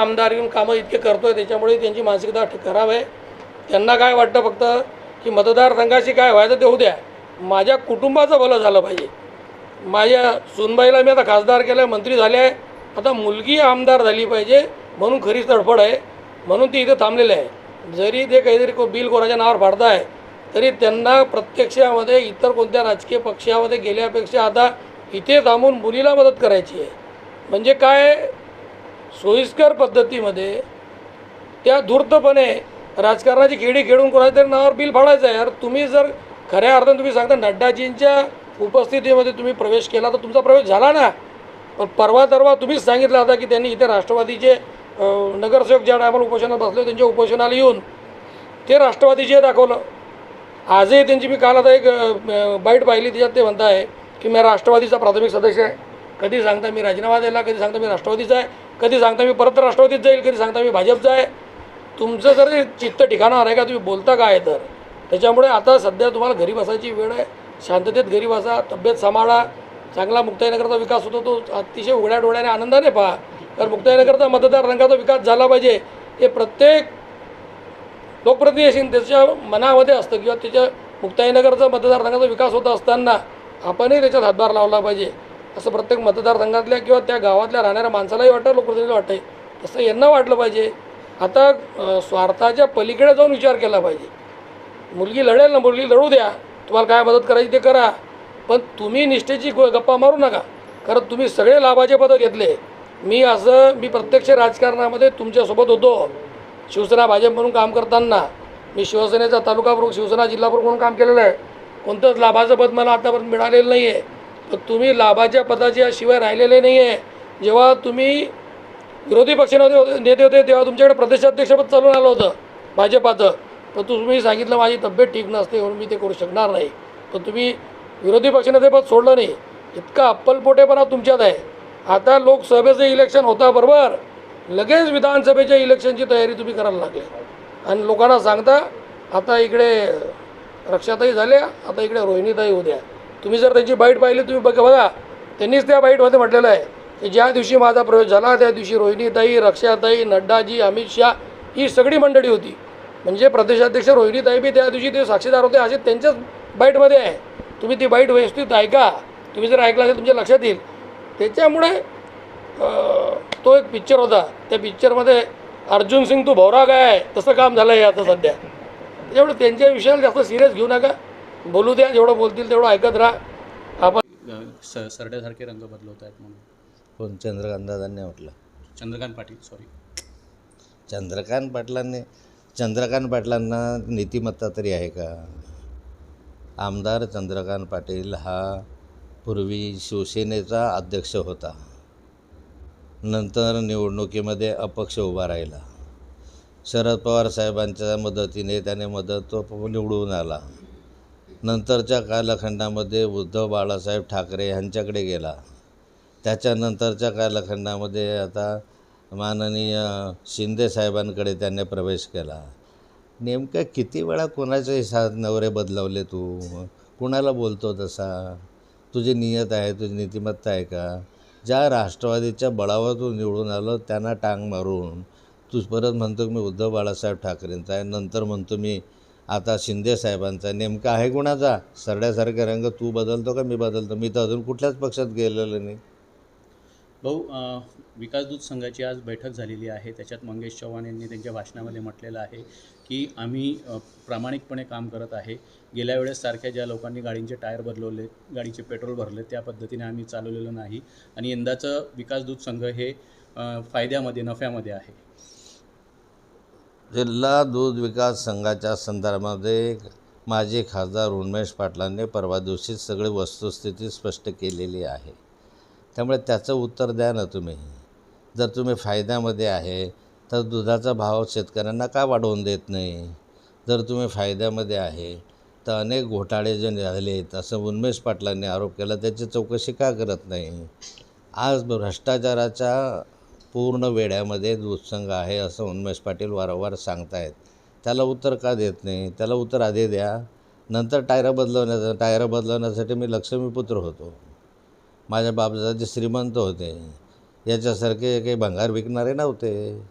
आमदार येऊन कामं इतके करतोय त्याच्यामुळे त्यांची मानसिकता खराब आहे. त्यांना काय वाटतं फक्त की मतदारसंघाशी काय व्हायचं ते होऊ द्या. माझ्या कुटुंबाचं भलं झालं पाहिजे. माझ्या सुनबाईला मी आता खासदार केलं आहे मंत्री झाले आहे. आता मुलगी आमदार झाली पाहिजे म्हणून खरीच तडफड आहे. म्हणून ती इथं थांबलेली आहे. जरी ते काहीतरी को बिल कोणाच्या नावावर फाडताय तरी त्यांना प्रत्यक्षामध्ये इतर कोणत्या राजकीय पक्षामध्ये गेल्यापेक्षा आता इथे थांबून मुलीला मदत करायची आहे. म्हणजे काय सोयीस्कर पद्धतीमध्ये त्या धूर्तपणे राजकारणाची खेळी खेळून कोणाच्या तरी नावावर बिल फाडायचं आहे. यार तुम्ही जर खऱ्या अर्थाने तुम्ही सांगता नड्डाजींच्या उपस्थितीमध्ये तुम्ही प्रवेश केला तर तुमचा प्रवेश झाला ना. पण परवा तरवा तुम्हीच सांगितलं होता की त्यांनी इथे राष्ट्रवादीचे नगरसेवक ज्या टायमाला उपोषणात बसले त्यांच्या उपोषणाला येऊन ते राष्ट्रवादीचे दाखवलं. आजही त्यांची मी काल आता एक बाईट पाहिली त्याच्यात ते म्हणताय की मी राष्ट्रवादीचा प्राथमिक सदस्य आहे. कधी सांगता मी राजीनामा द्यायला कधी सांगता मी राष्ट्रवादीचा आहे कधी सांगता मी परत राष्ट्रवादीत जाईल कधी सांगता मी भाजपचा आहे. तुमचं जर चित्त ठिकाणावर आहे का तुम्ही बोलता काय तर? त्याच्यामुळे आता सध्या तुम्हाला घरी बसायची वेळ आहे. शांततेत घरी बसा तब्येत सांभाळा. चांगला मुक्ताईनगरचा विकास होतो तो अतिशय उघड्या डोळ्याने आनंदाने पहा. तर मुक्ताईनगरचा मतदार रंगाचा विकास झाला पाहिजे. हे प्रत्येक लोकप्रतिनिधी त्याच्या मनामध्ये असतं किंवा त्याच्या मुक्ताईनगरचा मतदारसंघाचा विकास होत असताना आपणही त्याच्यात हातभार लावला पाहिजे. असं प्रत्येक मतदारसंघातल्या किंवा त्या गावातल्या राहणाऱ्या माणसालाही वाटतं लोकप्रतिनिधी वाटतं तसं यांना वाटलं पाहिजे. आता स्वार्थाच्या पलीकडे जाऊन विचार केला पाहिजे. मुलगी लढेल ना मुलगी लढू द्या. तुम्हाला काय मदत करायची ते करा. पण तुम्ही निष्ठेची गो- गप्पा मारू नका. कारण तुम्ही सगळे लाभाचे पदं घेतले. मी असं मी प्रत्यक्ष राजकारणामध्ये तुमच्यासोबत होतो. शिवसेना भाजप म्हणून काम करताना. मी शिवसेनेचा तालुका प्रमुख शिवसेना जिल्हा प्रमुख म्हणून काम केलेलं आहे. कोणतंच लाभाचं पद मला आतापर्यंत मिळालेलं नाही आहे तुम्ही लाभाच्या पदाच्या शिवाय राहिलेले नाही आहे जेव्हा तुम्ही विरोधी पक्षामध्ये नेते होते तेव्हा तुमच्याकडे प्रदेशाध्यक्षपद चालून आलं होतं भाजपाचं. पण तुम्ही सांगितलं माझी तब्येत ठीक नसते म्हणून मी ते करू शकणार नाही. पण तुम्ही विरोधी पक्षनेतेपद सोडलं नाही. इतका अप्पलपोटेपणा तुमच्यात आहे. आता लोकसभेचं इलेक्शन होता बरोबर लगेच विधानसभेच्या इलेक्शनची तयारी तुम्ही करायला लागले. आणि लोकांना सांगता आता इकडे रक्षाताई झाल्या आता इकडे रोहिणीताई उद्या. तुम्ही जर त्यांची बाईट पाहिली तुम्ही बघा बघा. त्यांनीच त्या बाईटमध्ये म्हटलेलं आहे की ज्या दिवशी माझा प्रवेश झाला त्या दिवशी रोहिणीताई रक्षाताई नड्डाजी अमित शाह ही सगळी मंडळी होती. म्हणजे प्रदेशाध्यक्ष रोहिणीताई बी त्या दिवशी ते साक्षीदार होते असे त्यांच्याच बाईटमध्ये आहे. तुम्ही ती बाईट व्यवस्थित ऐका. तुम्ही जर ऐकलं असेल तुमच्या लक्षात येईल. त्याच्यामुळे तो एक पिक्चर होता. त्या पिक्चरमध्ये अर्जुन सिंग तू भोवरा काय आहे. तसं काम झालं आहे आता सध्या. त्याच्यामुळे त्यांच्या विषयाला जास्त सिरियस घेऊ नका. बोलू द्या जेवढं बोलतील तेवढं ऐकत राहा. आपण स सरड्यासारखे रंग बदलवत आहेत म्हणून. कोण? चंद्रकांत दादांनी म्हटलं. चंद्रकांत पाटील सॉरी चंद्रकांत पाटलांनी चंद्रकांत पाटलांना नीतिमत्ता तरी आहे का? आमदार चंद्रकांत पाटील हा पूर्वी शिवसेनेचा अध्यक्ष होता. नंतर निवडणुकीमध्ये अपक्ष उभा राहिला. शरद पवार साहेबांच्या मदतीने त्याने मदत तो निवडून आला. नंतरच्या कालखंडामध्ये उद्धव बाळासाहेब ठाकरे ह्यांच्याकडे गेला. त्याच्यानंतरच्या कालखंडामध्ये आता माननीय शिंदे साहेबांकडे त्याने प्रवेश केला. नेमकं किती वेळा कोणाचे साथ नवरे बदलवले तू? कुणाला बोलतो तसा? तुझी नियत आहे तुझी नीतिमत्ता आहे का? ज्या राष्ट्रवादीच्या बळावर तू निवडून आलो त्यांना टांग मारून तू परत म्हणतो की मी उद्धव बाळासाहेब ठाकरेंचा आहे नंतर म्हणतो मी आता शिंदे साहेबांचा नेमका आहे कुणाचा सरड्यासारखे रंग तू बदलतो का मी बदलतो? मी तर अजून कुठल्याच पक्षात गेलेलो नाही. भाऊ विकासदूत संघाची आज बैठक झालेली आहे. त्याच्यात मंगेश चव्हाण यांनी त्यांच्या भाषणामध्ये म्हटलेलं आहे की आम्ही प्रामाणिकपणे काम करत आहे. गेल्या वेळेस सारख्या ज्या लोकांनी गाडींचे टायर बदलवले गाडीचे पेट्रोल भरले त्या पद्धतीने आम्ही चालवलेलं नाही. आणि यंदाचं विकासदूत संघ हे फायद्यामध्ये नफ्यामध्ये आहे. जिल्हा दूध विकास संघाच्या संदर्भामध्ये माजी खासदार उन्मेश पाटलांनी परवा दिवशी सगळी वस्तुस्थिती स्पष्ट केलेली आहे. त्यामुळे त्याचं उत्तर द्या ना तुम्ही. जर तुम्ही फायद्यामध्ये आहे तर दुधाचा भाव शेतकऱ्यांना का वाढवून देत नाही? जर तुम्ही फायद्यामध्ये आहे तर अनेक घोटाळे जे झालेत असं उन्मेश पाटलांनी आरोप केला त्याची चौकशी का करत नाही? आज भ्रष्टाचाराच्या पूर्ण वेड्यामध्ये दुत्संग आहे असं उन्मेश पाटील वारंवार सांगतायत. त्याला उत्तर का देत नाही? त्याला उत्तर आधी द्या. नंतर टायरं बदलवण्याचा टायरं बदलवण्यासाठी मी लक्ष्मीपुत्र होतो. माझ्या बापदाचे श्रीमंत होते. याच्यासारखे काही भंगार विकणारे नव्हते.